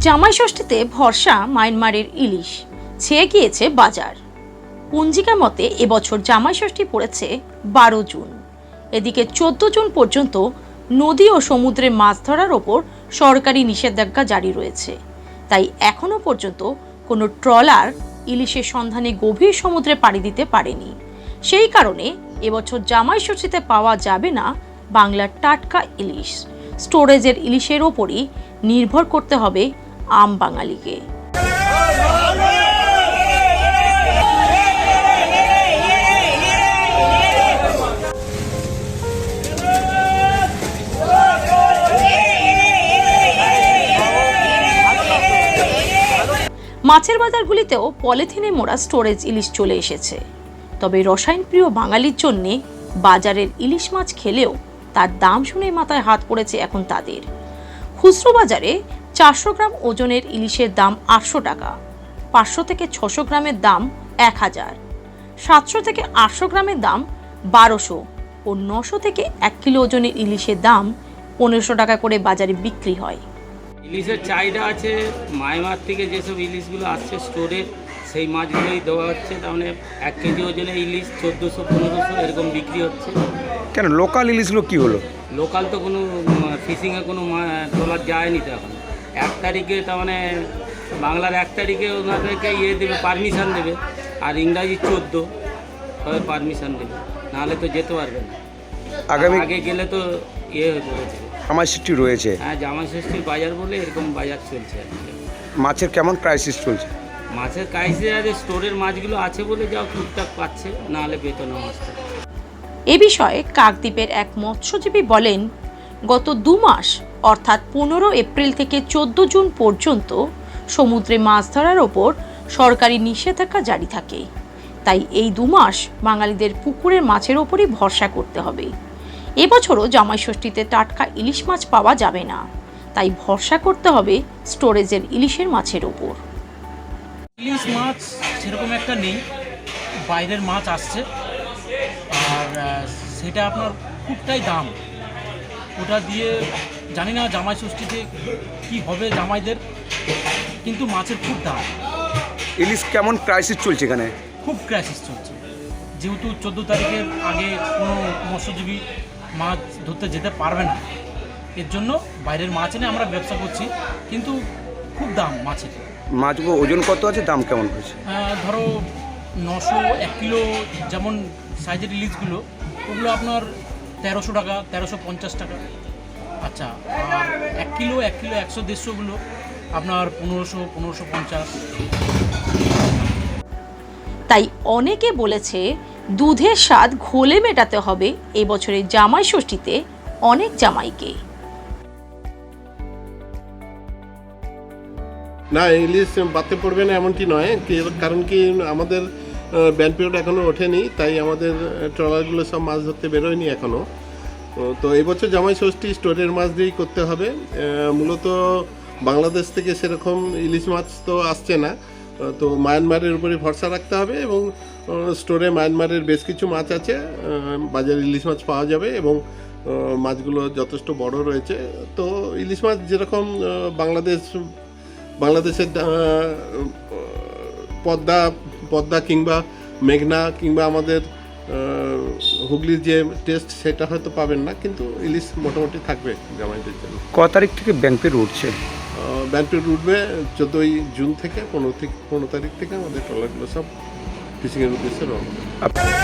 জামাই ষষ্ঠীতে ভরসা মায়ানমারের ইলিশ। ছেয়ে গিয়েছে বাজার। পঞ্জিকা মতে এবছর জামাই ষষ্ঠী পড়েছে বারো জুন। এদিকে চোদ্দ জুন পর্যন্ত নদী ও সমুদ্রে মাছ ধরার ওপর সরকারি নিষেধাজ্ঞা জারি রয়েছে। তাই এখনও পর্যন্ত কোনো ট্রলার ইলিশের সন্ধানে গভীর সমুদ্রে পাড়ি দিতে পারেনি। সেই কারণে এবছর জামাই ষষ্ঠীতে পাওয়া যাবে না বাংলার টাটকা ইলিশ। স্টোরেজের ইলিশের ওপরই নির্ভর করতে হবে আম বাঙালিকে। মাছের বাজারগুলিতেও পলিথিনে মোড়া স্টোরেজ ইলিশ চলে এসেছে। তবে রসায়নপ্রিয় বাঙালির জন্যে বাজারের ইলিশ মাছ খেলেও তার দাম শুনে মাথায় হাত পড়েছে এখন তাদের। খুচরো বাজারে চারশো গ্রাম ওজনের ইলিশের দাম আটশো টাকা, পাঁচশো থেকে ছশো গ্রামের দাম এক হাজার, সাতশো থেকে আটশো গ্রামের দাম বারোশো ও নশো থেকে এক কিলো ওজনের ইলিশের দাম পনেরোশো টাকা করে বাজারে বিক্রি হয়। ইলিশের চাহিদা আছে মায়ামার থেকে যেসব ইলিশগুলো আসছে স্টোরে, সেই মাছগুলোই দেওয়া হচ্ছে। তার মানে এক কেজি ওজনে ইলিশ চোদ্দোশো, পনেরোশো এরকম বিক্রি হচ্ছে। কেন? লোকাল ইলিশগুলো কী হলো? লোকাল তো কোনো ফিশিংয়ে কোনো ট্রলার যায়নি তো এখন। এক তারিখে তার মানে বাংলার এক তারিখে ওনাদেরকে ইয়ে দেবে পারমিশন দেবে আর ইংরাজি চোদ্দ তবে পারমিশন দেবে। নাহলে তো যেতে পারবে না। আগামী আগে গেলে তো ইয়ে হয়ে পড়েছে আমার সৃষ্টি রয়েছে। হ্যাঁ জামা ষষ্ঠীর বাজার বলে এরকম বাজার চলছে আর কি। মাছের কেমন ক্রাইসিস চলছে? মাছের কাইসে আছে স্টোরের মাছগুলো আছে বলে যাও টুকটাক পাচ্ছে নাহলে পেত না মাছটা এ বিষয়ে কাকদ্বীপের এক মৎস্যজীবী বলেন, গত দু মাস, অর্থাৎ পনেরো এপ্রিল থেকে চোদ্দ জুন পর্যন্ত সমুদ্রে মাছ ধরার ওপর সরকারি নিষেধাজ্ঞা জারি থাকে। তাই এই দু মাস বাঙালিদের পুকুরের মাছের ওপরই ভরসা করতে হবে। এবছরও জামাই ষষ্ঠীতে টাটকা ইলিশ মাছ পাওয়া যাবে না। তাই ভরসা করতে হবে স্টোরেজের ইলিশের মাছের ওপর। ইলিশ মাছ সেরকম একটা নেই। বাইরের মাছ আসছে। আর সেটা আপনার খুবটাই দাম। ওটা দিয়ে জানি না জামাই ষষ্ঠীতে কি হবে জামাইদের কিন্তু মাছের খুব দাম। ইলিশ কেমন ক্রাইসিস চলছে এখানে? খুব ক্রাইসিস চলছে। যেহেতু চোদ্দ তারিখের আগে কোনো মৎস্যজীবী মাছ ধরতে যেতে পারবে না। এর জন্য বাইরের মাছ এনে আমরা ব্যবসা করছি কিন্তু খুব দাম মাছের। মাছগুলো ওজন কত আছে? দাম কেমন হয়েছে? ধরো নশো এক কিলো যেমন সাইজের ইলিশগুলো ওগুলো আপনার তেরোশো টাকা তেরোশো পঞ্চাশ টাকা। আচ্ছা আর এক কিলো এক কিলো একশো দেড়শোগুলো আপনার পনেরোশো পনেরোশো পঞ্চাশ। তাই অনেকে বলেছে দুধের স্বাদ ঘোলে মেটাতে হবে এবছরের জামাই ষষ্ঠীতে অনেক জামাইকে। না ইলিশ বাড়তে পড়বে না এমনটি নয় কারণ কি আমাদের ব্যান পিরিয়ড এখনও ওঠেনি, তাই আমাদের ট্রলারগুলো সব মাছ ধরতে বেরোয়নি এখনও তো এবছর জামাই ষষ্ঠী স্টোরের মাছ দিয়েই করতে হবে। মূলত বাংলাদেশ থেকে সেরকম ইলিশ মাছ তো আসছে না। তো মায়ানমারের উপরে ভরসা রাখতে হবে এবং স্টোরে মায়ানমারের বেশ কিছু মাছ আছে বাজারে ইলিশ মাছ পাওয়া যাবে এবং মাছগুলো যথেষ্ট বড় রয়েছে। তো ইলিশ মাছ যেরকম বাংলাদেশ, বাংলাদেশের পদ্মা পদ্মা কিংবা মেঘনা কিংবা আমাদের হুগলির যে টেস্ট সেটা হয়তো পাবেন না কিন্তু ইলিশ মোটামুটি থাকবে জামাইদের জন্য। ক তারিখ থেকে ব্যাংকের উঠছে? ব্যাংকের উঠবে চোদ্দোই জুন থেকে পনেরো থেকে পনেরো তারিখ থেকে আমাদের ট্রলারগুলো সব ফিশিংয়ের উদ্দেশ্যে রওনা